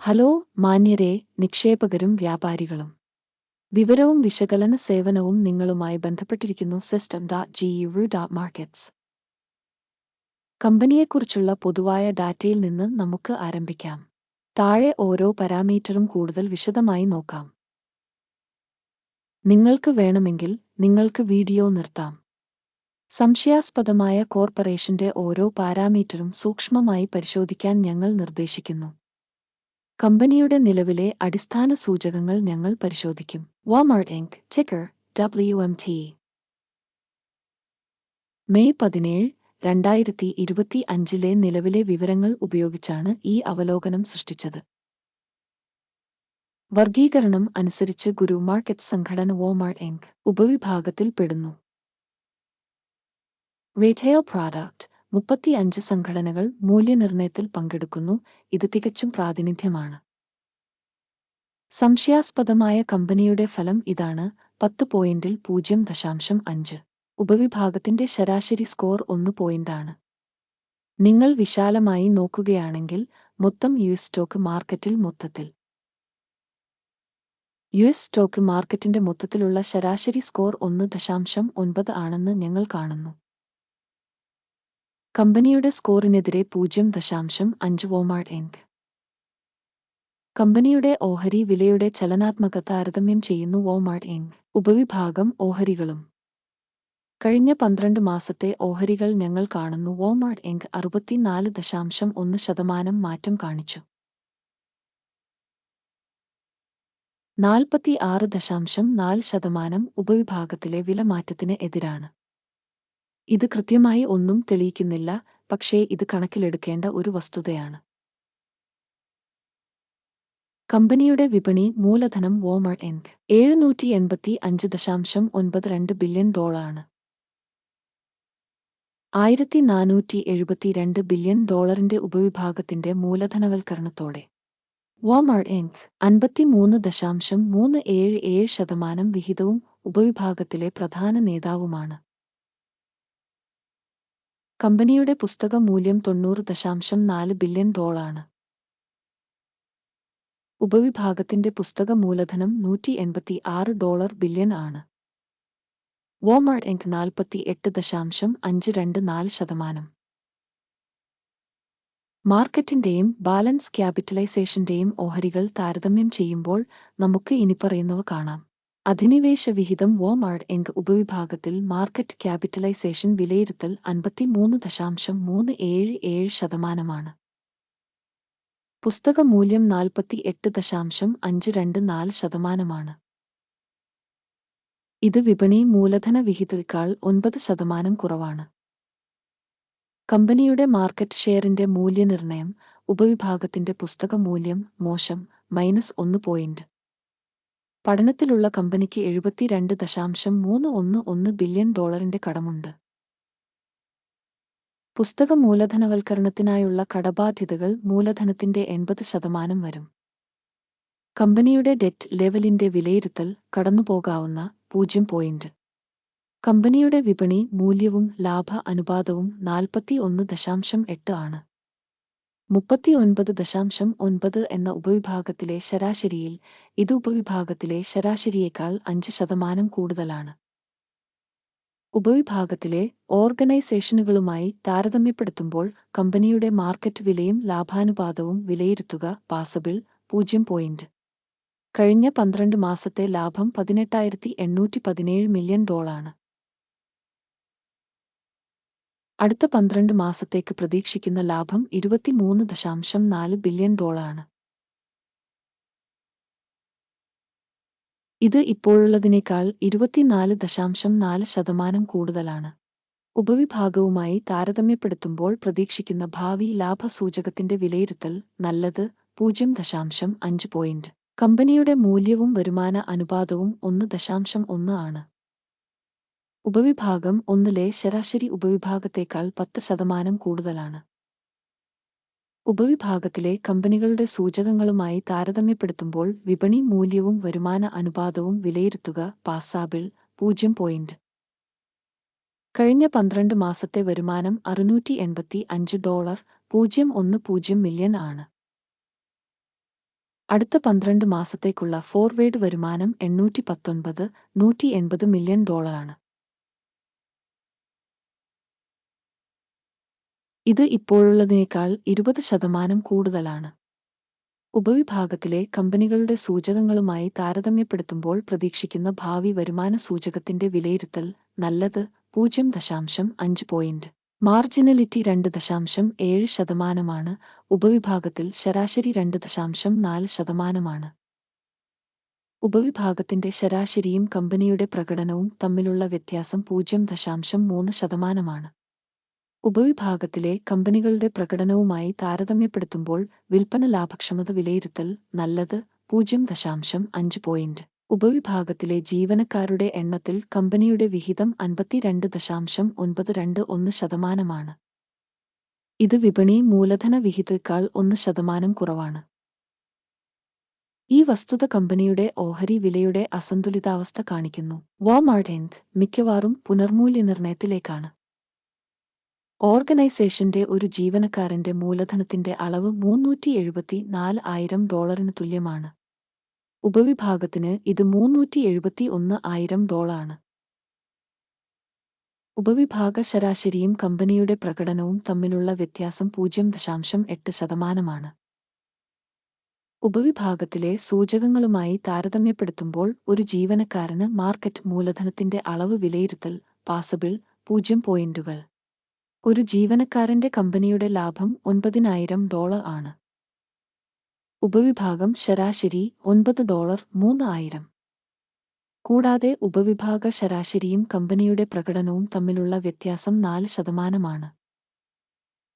Hello മാന്യരെ നിക്ഷേപകരും വ്യാപാരികളും. വിവരവും വിശകലന സേവനവും നിങ്ങളുമായി ബന്ധപ്പെട്ടിരിക്കുന്നു system dot G U dot markets കമ്പനിയെക്കുറിച്ചുള്ള പൊതുവായ ഡാറ്റയിൽ നിന്ന് നമുക്ക് ആരംഭിക്കാം. താഴെ ഓരോ പാരാമീറ്ററും കൂടുതൽ വിശദമായി നോക്കാം. നിങ്ങൾക്ക് വേണമെങ്കിൽ നിങ്ങൾക്ക് വീഡിയോ നിർത്താം. സംശയാസ്പദമായ കോർപ്പറേഷന്റെ ഓരോ പാരാമീറ്ററും സൂക്ഷ്മമായി പരിശോധിക്കാൻ ഞങ്ങൾ നിർദ്ദേശിക്കുന്നു. കമ്പനിയുടെ നിലവിലെ അടിസ്ഥാന സൂചകങ്ങൾ ഞങ്ങൾ പരിശോധിക്കും. Walmart inc ticker W M T May പതിനേഴ് രണ്ടായിരത്തി ഇരുപത്തി അഞ്ചിലെ നിലവിലെ വിവരങ്ങൾ ഉപയോഗിച്ചാണ് ഈ അവലോകനം സൃഷ്ടിച്ചത്. വർഗീകരണം അനുസരിച്ച് ഗുരു മാർക്കറ്റ് സംഘടന വോമാർട്ട് ഇങ്ക് ഉപവിഭാഗത്തിൽ പെടുന്നു. റീറ്റെയിൽ പ്രോഡക്റ്റ് മുപ്പത്തിയഞ്ച് സംഘടനകൾ മൂല്യനിർണയത്തിൽ പങ്കെടുക്കുന്നു. ഇത് തികച്ചും പ്രാതിനിധ്യമാണ്. സംശയാസ്പദമായ കമ്പനിയുടെ ഫലം ഇതാണ്. പത്ത് പോയിന്റിൽ പൂജ്യം ദശാംശം അഞ്ച്. ഉപവിഭാഗത്തിന്റെ ശരാശരി സ്കോർ ഒന്ന് പോയിന്റാണ്. നിങ്ങൾ വിശാലമായി നോക്കുകയാണെങ്കിൽ മൊത്തം യു എസ് സ്റ്റോക്ക് മാർക്കറ്റിൽ മൊത്തത്തിൽ. യു എസ് സ്റ്റോക്ക് മാർക്കറ്റിന്റെ മൊത്തത്തിലുള്ള ശരാശരി സ്കോർ ഒന്ന് ദശാംശം ഒൻപത് ആണെന്ന് ഞങ്ങൾ കാണുന്നു. കമ്പനിയുടെ സ്കോറിനെതിരെ പൂജ്യം ദശാംശം അഞ്ച് വോമാർട്ട് ഇൻക് കമ്പനിയുടെ ഓഹരി വിലയുടെ ചലനാത്മക താരതമ്യം ചെയ്യുന്നു വോമാർട്ട് ഇൻക് ഉപവിഭാഗം ഓഹരികളും. കഴിഞ്ഞ പന്ത്രണ്ട് മാസത്തെ ഓഹരികൾ ഞങ്ങൾ കാണുന്നു വോമാർട്ട് ഇൻക് അറുപത്തിനാല് ദശാംശം ഒന്ന് ശതമാനം മാറ്റം കാണിച്ചു. നാൽപ്പത്തി ആറ് ദശാംശം നാല് ശതമാനം ഉപവിഭാഗത്തിലെ വിലമാറ്റത്തിന് എതിരാണ്. ഇത് കൃത്യമായി ഒന്നും തെളിയിക്കുന്നില്ല പക്ഷേ ഇത് കണക്കിലെടുക്കേണ്ട ഒരു വസ്തുതയാണ്. കമ്പനിയുടെ വിപണി മൂലധനം വോമർ ഇങ്ക് എഴുന്നൂറ്റി എൺപത്തി അഞ്ച് ദശാംശം ഒൻപത് രണ്ട് ബില്യൺ ഡോളറാണ്. ആയിരത്തി നാനൂറ്റി എഴുപത്തിരണ്ട് ബില്യൺ ഡോളറിന്റെ ഉപവിഭാഗത്തിന്റെ മൂലധനവൽക്കരണത്തോടെ. വോമാർട്ട് അൻപത്തി അൻപത്തിമൂന്ന് ദശാംശം മൂന്ന് ഏഴ് ഏഴ് ശതമാനം വിഹിതവും ഉപവിഭാഗത്തിലെ പ്രധാന നേതാവുമാണ്. കമ്പനിയുടെ പുസ്തക മൂല്യം തൊണ്ണൂറ് ദശാംശം നാല് ബില്യൺ ഡോളാണ്. ഉപവിഭാഗത്തിന്റെ പുസ്തക മൂലധനം നൂറ്റി എൺപത്തി ആറ് ഡോളർ ബില്യൺ ആണ്. വോമാർട്ട് എങ്ക് നാൽപ്പത്തി എട്ട് ദശാംശം അഞ്ച് രണ്ട് നാല് ശതമാനം. മാർക്കറ്റിന്റെയും ബാലൻസ് ക്യാപിറ്റലൈസേഷന്റെയും ഓഹരികൾ താരതമ്യം ചെയ്യുമ്പോൾ നമുക്ക് ഇനിപ്പറയുന്നവ കാണാം. അധിനിവേശ വിഹിതം വോമാർഡ് എങ്ക് ഉപവിഭാഗത്തിൽ മാർക്കറ്റ് ക്യാപിറ്റലൈസേഷൻ വിലയിരുത്തൽ അൻപത്തിമൂന്ന് ദശാംശം മൂന്ന് ഏഴ് ഏഴ് ശതമാനമാണ്. പുസ്തക മൂല്യം നാൽപ്പത്തി എട്ട് ദശാംശം അഞ്ച് രണ്ട് നാല് ശതമാനമാണ്. ഇത് വിപണി മൂലധന വിഹിതത്തേക്കാൾ ഒൻപത് ശതമാനം കുറവാണ്. കമ്പനിയുടെ മാർക്കറ്റ് ഷെയറിന്റെ മൂല്യനിർണയം ഉപവിഭാഗത്തിന്റെ പുസ്തക മൂല്യം മോശം മൈനസ് ഒന്ന് പോയിന്റ് പഠനത്തിലുള്ള കമ്പനിക്ക് എഴുപത്തിരണ്ട് ദശാംശം മൂന്ന് ഒന്ന് ഒന്ന് ബില്യൺ ഡോളറിന്റെ കടമുണ്ട്. പുസ്തക മൂലധനവൽക്കരണത്തിനായുള്ള കടബാധ്യതകൾ മൂലധനത്തിന്റെ എൺപത് ശതമാനം വരും. കമ്പനിയുടെ ഡെറ്റ് ലെവലിന്റെ വിലയിരുത്തൽ കടന്നുപോകാവുന്ന പൂജ്യം പോയിന്റ്. കമ്പനിയുടെ വിപണി മൂല്യവും ലാഭ അനുപാതവും നാൽപ്പത്തി ഒന്ന് ദശാംശം എട്ട് ആണ്. മുപ്പത്തിയൊൻപത് ദശാംശം ഒൻപത് എന്ന ഉപവിഭാഗത്തിലെ ശരാശരിയിൽ ഇത് ഉപവിഭാഗത്തിലെ ശരാശരിയേക്കാൾ അഞ്ച് ശതമാനം കൂടുതലാണ്. ഉപവിഭാഗത്തിലെ ഓർഗനൈസേഷനുകളുമായി താരതമ്യപ്പെടുത്തുമ്പോൾ കമ്പനിയുടെ മാർക്കറ്റ് വിലയും ലാഭാനുപാതവും വിലയിരുത്തുക പാസബിൾ പൂജ്യം പോയിന്റ്. കഴിഞ്ഞ പന്ത്രണ്ട് മാസത്തെ ലാഭം പതിനെട്ടായിരത്തി എണ്ണൂറ്റി പതിനേഴ് മില്യൺ ഡോളാണ്. അടുത്ത പന്ത്രണ്ട് മാസത്തേക്ക് പ്രതീക്ഷിക്കുന്ന ലാഭം ഇരുപത്തിമൂന്ന് ദശാംശം നാല് ബില്യൺ ഡോളറാണ്. ഇത് ഇപ്പോഴുള്ളതിനേക്കാൾ ഇരുപത്തിനാല് ദശാംശം നാല് ശതമാനം കൂടുതലാണ്. ഉപവിഭാഗവുമായി താരതമ്യപ്പെടുത്തുമ്പോൾ പ്രതീക്ഷിക്കുന്ന ഭാവി ലാഭസൂചകത്തിന്റെ വിലയിരുത്തൽ നല്ലത് പൂജ്യം ദശാംശം അഞ്ച് പോയിന്റ്. കമ്പനിയുടെ മൂല്യവും വരുമാന അനുപാതവും ഒന്ന് ദശാംശം ഒന്ന് ആണ്. ഉപവിഭാഗം ഒന്നിലെ ശരാശരി ഉപവിഭാഗത്തേക്കാൾ പത്ത് ശതമാനം കൂടുതലാണ്. ഉപവിഭാഗത്തിലെ കമ്പനികളുടെ സൂചകങ്ങളുമായി താരതമ്യപ്പെടുത്തുമ്പോൾ വിപണി മൂല്യവും വരുമാന അനുപാതവും വിലയിരുത്തുക പാസാബിൾ പൂജ്യം പോയിന്റ്. കഴിഞ്ഞ പന്ത്രണ്ട് മാസത്തെ വരുമാനം അറുനൂറ്റി എൺപത്തി അഞ്ച് ഡോളർ പൂജ്യം ഒന്ന് പൂജ്യം മില്യൺ ആണ്. അടുത്ത പന്ത്രണ്ട് മാസത്തേക്കുള്ള ഫോർവേഡ് വരുമാനം എണ്ണൂറ്റി പത്തൊൻപത് നൂറ്റി എൺപത് മില്യൺ ഡോളറാണ് ഇത് ഇപ്പോഴുള്ളതിനേക്കാൾ ഇരുപത് ശതമാനം കൂടുതലാണ്. ഉപവിഭാഗത്തിലെ കമ്പനികളുടെ സൂചകങ്ങളുമായി താരതമ്യപ്പെടുത്തുമ്പോൾ പ്രതീക്ഷിക്കുന്ന ഭാവി വരുമാന സൂചകത്തിന്റെ വിലയിരുത്തൽ നല്ലത് പൂജ്യം ദശാംശം അഞ്ച് പോയിന്റ്. മാർജിനലിറ്റി രണ്ട് ദശാംശം ഏഴ് ശതമാനമാണ്. ഉപവിഭാഗത്തിൽ ശരാശരി രണ്ട് ദശാംശം നാല് ശതമാനമാണ്. ഉപവിഭാഗത്തിന്റെ ശരാശരിയും കമ്പനിയുടെ പ്രകടനവും തമ്മിലുള്ള വ്യത്യാസം പൂജ്യം ദശാംശം മൂന്ന് ശതമാനമാണ്. ഉപവിഭാഗത്തിലെ കമ്പനികളുടെ പ്രകടനവുമായി താരതമ്യപ്പെടുത്തുമ്പോൾ വിൽപ്പന ലാഭക്ഷമത വിലയിരുത്തൽ നല്ലത് പൂജ്യം ദശാംശം അഞ്ച് പോയിന്റ്. ഉപവിഭാഗത്തിലെ ജീവനക്കാരുടെ എണ്ണത്തിൽ കമ്പനിയുടെ വിഹിതം അൻപത്തിരണ്ട് ദശാംശം ഒൻപത് രണ്ട് ഒന്ന് ശതമാനമാണ്. ഇത് വിപണി മൂലധന വിഹിതത്തേക്കാൾ ഒന്ന് ശതമാനം കുറവാണ്. ഈ വസ്തുത കമ്പനിയുടെ ഓഹരി വിലയുടെ അസന്തുലിതാവസ്ഥ കാണിക്കുന്നു. വാമാർട്ട് മിക്കവാറും പുനർമൂല്യനിർണയത്തിലേക്കാണ് ഓർഗനൈസേഷന്റെ ഒരു ജീവനക്കാരന്റെ മൂലധനത്തിന്റെ അളവ് മൂന്നൂറ്റി എഴുപത്തി നാല് ആയിരം ഡോളറിന് തുല്യമാണ്. ഉപവിഭാഗത്തിന് ഇത് മൂന്നൂറ്റി എഴുപത്തി ഒന്ന് ആയിരം ഡോളാണ് ഉപവിഭാഗ ശരാശരിയും കമ്പനിയുടെ പ്രകടനവും തമ്മിലുള്ള വ്യത്യാസം പൂജ്യം ദശാംശം എട്ട് ശതമാനമാണ്. ഉപവിഭാഗത്തിലെ സൂചകങ്ങളുമായി താരതമ്യപ്പെടുത്തുമ്പോൾ ഒരു ജീവനക്കാരന് മാർക്കറ്റ് മൂലധനത്തിന്റെ അളവ് വിലയിരുത്തൽ പാസബിൾ പൂജ്യം പോയിന്റുകൾ. ഒരു ജീവനക്കാരന്റെ കമ്പനിയുടെ ലാഭം ഒൻപതിനായിരം ഡോളർ ആണ്. ഉപവിഭാഗം ശരാശരി ഒൻപത് ഡോളർ മൂന്ന് ആയിരം കൂടാതെ ഉപവിഭാഗ ശരാശരിയും കമ്പനിയുടെ പ്രകടനവും തമ്മിലുള്ള വ്യത്യാസം നാല് ശതമാനമാണ്.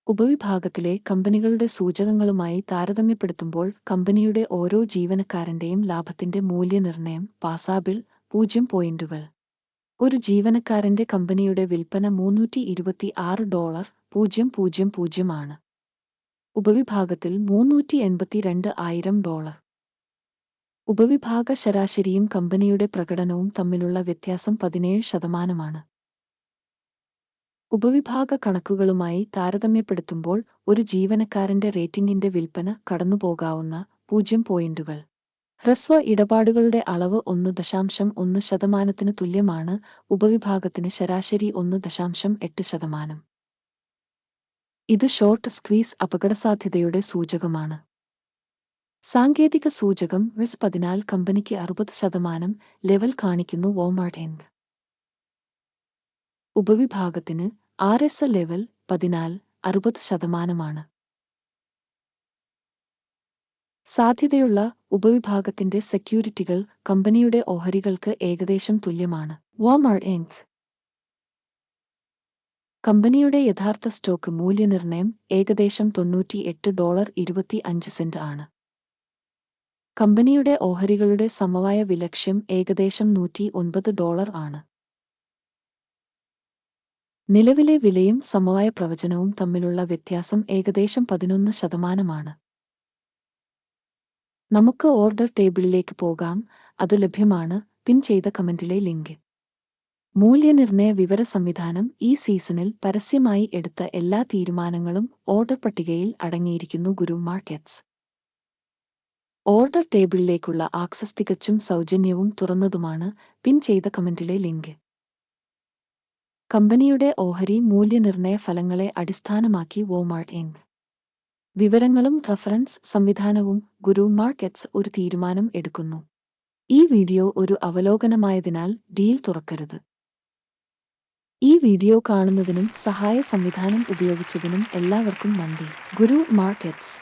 ഉപവിഭാഗത്തിലെ കമ്പനികളുടെ സൂചകങ്ങളുമായി താരതമ്യപ്പെടുത്തുമ്പോൾ കമ്പനിയുടെ ഓരോ ജീവനക്കാരന്റെയും ലാഭത്തിന്റെ മൂല്യനിർണയം പാസാബിൾ പൂജ്യം പോയിന്റുകൾ. ഒരു ജീവനക്കാരന്റെ കമ്പനിയുടെ വിൽപ്പന മൂന്നൂറ്റി ഇരുപത്തി ആറ് ഡോളർ പൂജ്യം പൂജ്യം പൂജ്യം ആണ്. ഉപവിഭാഗത്തിൽ മൂന്നൂറ്റി എൺപത്തിരണ്ട് ആയിരം ഡോളർ. ഉപവിഭാഗ ശരാശരിയും കമ്പനിയുടെ പ്രകടനവും തമ്മിലുള്ള വ്യത്യാസം പതിനേഴ് ശതമാനമാണ്. ഉപവിഭാഗ കണക്കുകളുമായി താരതമ്യപ്പെടുത്തുമ്പോൾ ഒരു ജീവനക്കാരന്റെ റേറ്റിംഗിന്റെ വിൽപ്പന കടന്നുപോകാവുന്ന പൂജ്യം പോയിന്റുകൾ. ഹ്രസ്വ ഇടപാടുകളുടെ അളവ് ഒന്ന് ദശാംശം ഒന്ന് ശതമാനത്തിന് തുല്യമാണ് ഉപവിഭാഗത്തിന് ശരാശരി ഒന്ന് ദശാംശം എട്ട് ശതമാനം. ഇത് ഷോർട്ട് സ്ക്വീസ് അപകടസാധ്യതയുടെ സൂചകമാണ്. സാങ്കേതിക സൂചകം വിസ് പതിനാൽ കമ്പനിക്ക് അറുപത് ശതമാനം ലെവൽ കാണിക്കുന്നു വോമാർട്ട് ഉപവിഭാഗത്തിന് ആർ എസ് എ ലെവൽ പതിനാൽ അറുപത് ശതമാനമാണ്. സാധ്യതയുള്ള ഉപവിഭാഗത്തിന്റെ സെക്യൂരിറ്റികൾ കമ്പനിയുടെ ഓഹരികൾക്ക് ഏകദേശം തുല്യമാണ്. വാമാർട്ട് കമ്പനിയുടെ യഥാർത്ഥ സ്റ്റോക്ക് മൂല്യനിർണയം ഏകദേശം തൊണ്ണൂറ്റി എട്ട് ഡോളർ ഇരുപത്തി അഞ്ച് സെന്റ് ആണ്. കമ്പനിയുടെ ഓഹരികളുടെ സമവായ വിലക്ഷ്യം ഏകദേശം നൂറ്റി ഒൻപത് ഡോളർ ആണ്. നിലവിലെ വിലയും സമവായ പ്രവചനവും തമ്മിലുള്ള വ്യത്യാസം ഏകദേശം പതിനൊന്ന് ശതമാനമാണ്. നമുക്ക് ഓർഡർ ടേബിളിലേക്ക് പോകാം. അത് ലഭ്യമാണ്. പിൻ ചെയ്ത കമന്റിലെ ലിങ്ക്. മൂല്യനിർണയ വിവര സംവിധാനം ഈ സീസണിൽ പരസ്യമായി എടുത്ത എല്ലാ തീരുമാനങ്ങളും ഓർഡർ പട്ടികയിൽ അടങ്ങിയിരിക്കുന്നു ഗുരു മാർക്കറ്റ്സ്. ഓർഡർ ടേബിളിലേക്കുള്ള ആക്സസ് തികച്ചും സൗജന്യവും തുറന്നതുമാണ് പിൻ ചെയ്ത കമന്റിലെ ലിങ്ക്. കമ്പനിയുടെ ഓഹരി മൂല്യനിർണയ ഫലങ്ങളെ അടിസ്ഥാനമാക്കി വോമാർട്ട് ഇൻക് വിവരങ്ങളും റഫറൻസ് സംവിധാനവും ഗുരു മാർക്കറ്റ്സ് ഒരു തീരുമാനം എടുക്കുന്നു. ഈ വീഡിയോ ഒരു അവലോകനമായതിനാൽ ഡീൽ തുറക്കരുത്. ഈ വീഡിയോ കാണുന്നതിനും സഹായ സംവിധാനം ഉപയോഗിച്ചതിനും എല്ലാവർക്കും നന്ദി. ഗുരു മാർക്കറ്റ്സ്